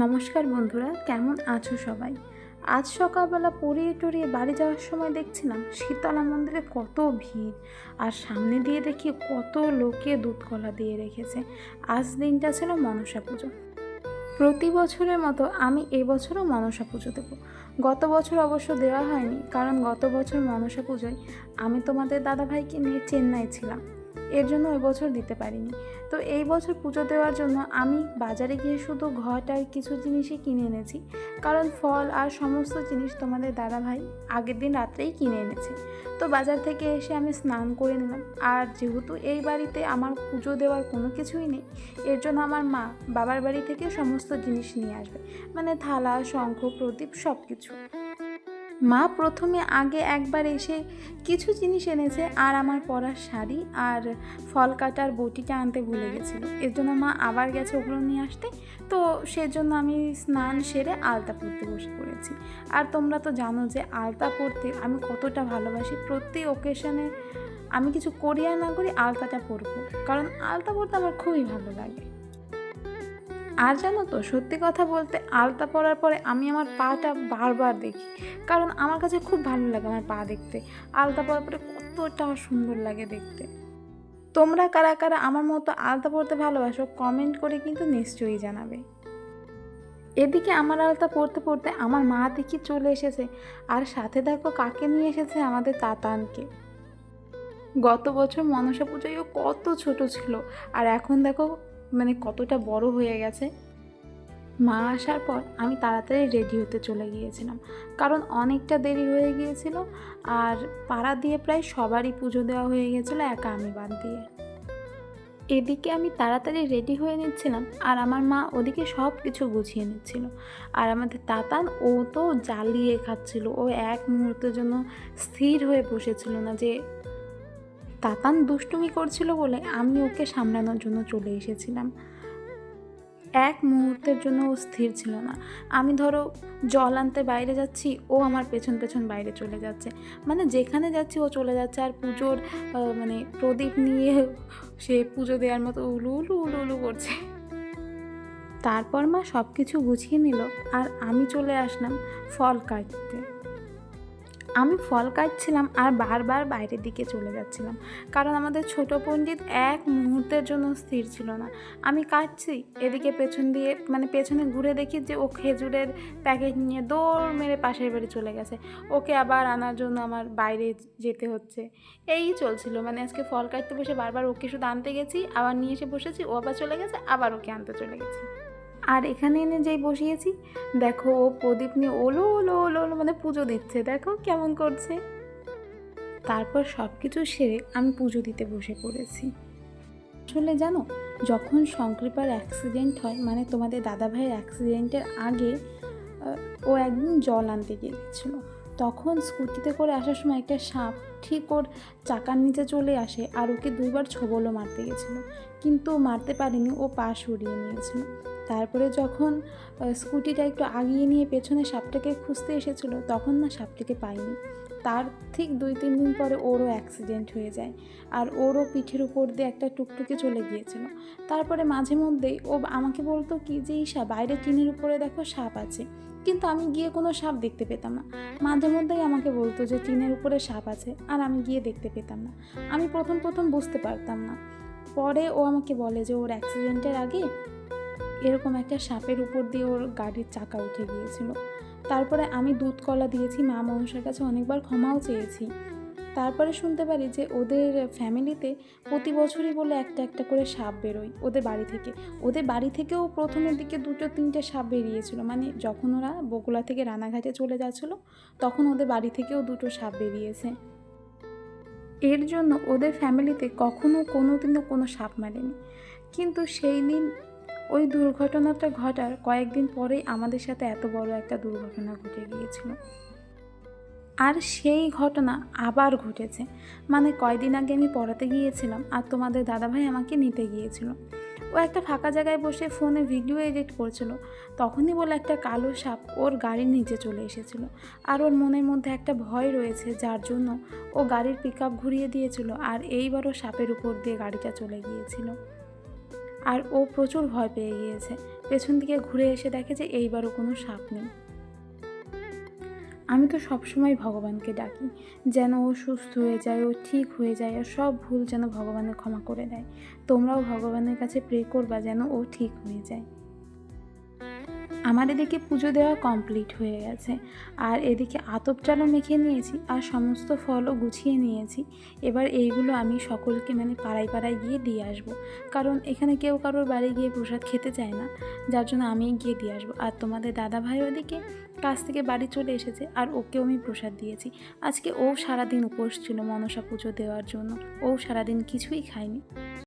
নমস্কার বন্ধুরা, কেমন আছো সবাই? আজ সকালবেলা পড়িয়ে টড়িয়ে বাড়ি যাওয়ার সময় দেখছিলাম শীতলা মন্দিরে কত ভিড় আর সামনে দিয়ে দেখি কত লোকে দুধ কলা দিয়ে রেখেছে। আজ দিনটা ছিল মনসা পুজো। প্রতি বছরের মতো আমি এবছরও মনসা পুজো দেবো। গত বছর অবশ্য দেওয়া হয়নি, কারণ গত বছর মনসা পুজোয় আমি তোমাদের দাদাভাইকে নিয়ে চেন্নাই ছিলাম। এর জন্য ওই বছর দিতে পারিনি। তো এই বছর পুজো দেওয়ার জন্য আমি বাজারে গিয়ে শুধু ঘট কিছু জিনিসই কিনে এনেছি। কারণ ফল আর সমস্ত জিনিস তোমাদের দাদা ভাই আগের দিন রাত্রেই কিনে এনেছে। তো বাজার থেকে এসে আমি স্নান করে নিলাম। আর যেহেতু এই বাড়িতে আমার পুজো দেওয়ার কোনো কিছুই নেই, এর জন্য আমার মা বাবার বাড়ি থেকে সমস্ত জিনিস নিয়ে আসবে। মানে থালা, শঙ্খ, প্রদীপ সব কিছু মা প্রথমে আগে একবার এসে কিছু জিনিস এনেছে, আর আমার পরার শাড়ি আর ফল কাটার বটিটা আনতে ভুলে গেছিল। এর জন্য মা আবার গেছে ওগুলো নিয়ে আসতে। তো সেজন্য আমি স্নান সেরে আলতা পরতে বসে পড়েছি। আর তোমরা তো জানো যে আলতা পরতে আমি কতটা ভালোবাসি। প্রতি ওকেশনে আমি কিছু করি আর না করি আলতাটা পরবো। কারণ আলতা পরতে আমার খুবই ভালো লাগে। আর জানো তো, সত্যি কথা বলতে আলতা পরার পরে আমি আমার পাটা বারবার দেখি। কারণ আমার কাছে খুব ভালো লাগে আমার পা দেখতে। আলতা পরার পরে কতটা সুন্দর লাগে দেখতে। তোমরা কারা কারা আমার মতো আলতা পরতে ভালোবাসো কমেন্ট করে কিন্তু নিশ্চয়ই জানাবে। এদিকে আমার আলতা পড়তে পড়তে আমার মা দেখি চলে এসেছে। আর সাথে দেখো কাকে নিয়ে এসেছে আমাদের তাতানকে। গত বছর মনসা পুজোয় কত ছোট ছিল। আর এখন দেখো মানে কতটা বড় হয়ে গেছে? মা আসার পর আমি তাড়াতাড়ি রেডি হতে চলে গিয়েছিলাম। কারণ অনেকটা দেরি হয়ে গিয়েছিল আর পাড়া দিয়ে প্রায় সবারই পুজো দেওয়া হয়ে গেছিল একা আমি বাদ দিয়ে। এদিকে আমি তাড়াতাড়ি রেডি হয়ে নিচ্ছিলাম আর আমার মা ওদিকে সব কিছু গুছিয়ে নিচ্ছিল। আর আমাদের তাতান, ও তো জ্বালিয়ে খাচ্ছিল। ও এক মুহূর্তের জন্য স্থির হয়ে বসেছিল না যে তাতান দুষ্টুমি করছিল বলে আমি ওকে সামলানোর জন্য চলে এসেছিলাম। এক মুহূর্তের জন্য ও স্থির ছিল না। আমি ধরো জল আনতে বাইরে যাচ্ছি, ও আমার পেছন পেছন বাইরে চলে যাচ্ছে। মানে যেখানে যাচ্ছি ও চলে যাচ্ছে আর পুজোর মানে প্রদীপ নিয়ে সে পুজো দেওয়ার মতো উলু উলু উলু উলু করছে। তারপর মা সব কিছু গুছিয়ে নিল আর আমি চলে আসলাম ফল কাটতে। আমি ফল কাটছিলাম আর বারবার বাইরের দিকে চলে যাচ্ছিলাম। কারণ আমাদের ছোট পণ্ডিত এক মুহূর্তের জন্য স্থির ছিল না। আমি কাটছি এদিকে পেছন দিয়ে মানে পেছনে ঘুরে দেখি যে ও খেজুরের প্যাকেট নিয়ে দৌড় মেরে পাশের বাড়ি চলে গেছে। ওকে আবার আনার জন্য আমার বাইরে যেতে হচ্ছে। এই চলছিল মানে আজকে ফল কাটতে বসে বারবার ওকে শুধু আনতে গেছি, আবার নিয়ে এসে বসেছি, ও আবার চলে গেছে, আবার ওকে আনতে চলে গেছি। আর এখানে এনে যেই বসিয়েছি, দেখো ও প্রদীপ নিয়ে ওলো ওলো ওলো ওলো মানে পুজো দিচ্ছে। দেখো কেমন করছে। তারপর সব কিছু সেরে আমি পুজো দিতে বসে পড়েছি। আসলে জানো, যখন সংকৃপার অ্যাক্সিডেন্ট হয় মানে তোমাদের দাদাভাইয়ের অ্যাক্সিডেন্টের আগে ও একদিন জল আনতে গিয়েছিল। তখন স্কুটিতে করে আসার সময় একটা সাপ ঠিক ওর চাকার নিচে চলে আসে আর ওকে দুইবার ছোবলও মারতে গেছিল কিন্তু মারতে পারেনি, ও পা সরিয়ে নিয়েছিল। তারপরে যখন স্কুটিটা একটু আগিয়ে নিয়ে পেছনে সাপটাকে খুঁজতে এসেছিল, তখন না সাপটাকে পাইনি। তার ঠিক দুই, তিন দিন পরে ওরও অ্যাক্সিডেন্ট হয়ে যায় আর ওরও পিঠের উপর দিয়ে একটা টুকটুকে চলে গিয়েছিল। তারপরে মাঝে মধ্যেই ও আমাকে বলতো কি যে ঈশা বাইরে টিনের উপরে দেখো সাপ আছে। কিন্তু আমি গিয়ে কোনো সাপ দেখতে পেতাম না। মাঝে মধ্যেই আমাকে বলতো যে, টিনের উপরে সাপ আছে। আর আমি গিয়ে দেখতে পেতাম না। আমি প্রথম প্রথম বুঝতে পারতাম না। পরে ও আমাকে বলে যে, ওর অ্যাক্সিডেন্টের আগে এরকম একটা সাপের উপর দিয়ে ওর গাড়ির চাকা উঠে গিয়েছিল। তারপরে আমি দুধ কলা দিয়েছি, মা মনসার কাছে অনেকবার ক্ষমাও চেয়েছি। তারপরে শুনতে পারি যে ওদের ফ্যামিলিতে প্রতি বছরই বলে একটা একটা করে সাপ বেরোয় ওদের বাড়ি থেকে। ওদের বাড়ি থেকেও প্রথমের দিকে দুটো তিনটে সাপ বেরিয়েছিল। মানে যখন ওরা বকুলা থেকে রানাঘাটে চলে যাচ্ছিল, তখন ওদের বাড়ি থেকেও দুটো সাপ বেরিয়েছে। এর জন্য ওদের ফ্যামিলিতে কখনো কোনো দিনও কোনো সাপ মারেনি। কিন্তু সেই দিন ওই দুর্ঘটনাটা ঘটার কয়েকদিন পরেই আমাদের সাথে এত বড় একটা দুর্ঘটনা ঘটে গিয়েছিল। আর সেই ঘটনা আবার ঘটেছে। মানে কয়দিন আগে আমি পড়াতে গিয়েছিলাম আর তোমাদের দাদাভাই আমাকে নিতে গিয়েছিল। ও একটা ফাঁকা জায়গায় বসে ফোনে ভিডিও এডিট করছিল। তখনই বলে একটা কালো সাপ ওর গাড়ির নিচে চলে এসেছিল। আর ওর মনের মধ্যে একটা ভয় রয়েছে যার জন্য ও গাড়ির পিক ঘুরিয়ে দিয়েছিল আর এইবারও সাপের উপর দিয়ে গাড়িটা চলে গিয়েছিল। আর ও প্রচুর ভয় পেয়ে গিয়েছে। পেছন দিকে ঘুরে এসে দেখে যে এইবারও কোনো সাপ নেই। আমি তো সবসময় ভগবানকে ডাকি, যেন ও সুস্থ হয়ে যায়, ও ঠিক হয়ে যায়, আর সব ভুল যেন ভগবানের ক্ষমা করে দেয়। তোমরাও ভগবানের কাছে প্রে করবা যেন ও ঠিক হয়ে যায়। আমার এদিকে পুজো দেওয়া কমপ্লিট হয়ে গেছে। আর এদিকে আতপ চালও মেখে নিয়েছি আর সমস্ত ফলও গুছিয়ে নিয়েছি। এবার এইগুলো আমি সকলকে মানে পাড়ায় পাড়ায় গিয়ে দিয়ে আসব। কারণ এখানে কেউ কারোর বাড়ি গিয়ে প্রসাদ খেতে চায় না। যার জন্য আমি গিয়ে দিয়ে আসব। আর তোমাদের দাদা ভাই ওদিকে কাছ থেকে বাড়ি চলে এসেছে আর ওকেও আমি প্রসাদ দিয়েছি। আজকে ও সারাদিন উপোস ছিল মনসা পুজো দেওয়ার জন্য। ও সারাদিন কিছুই খায়নি।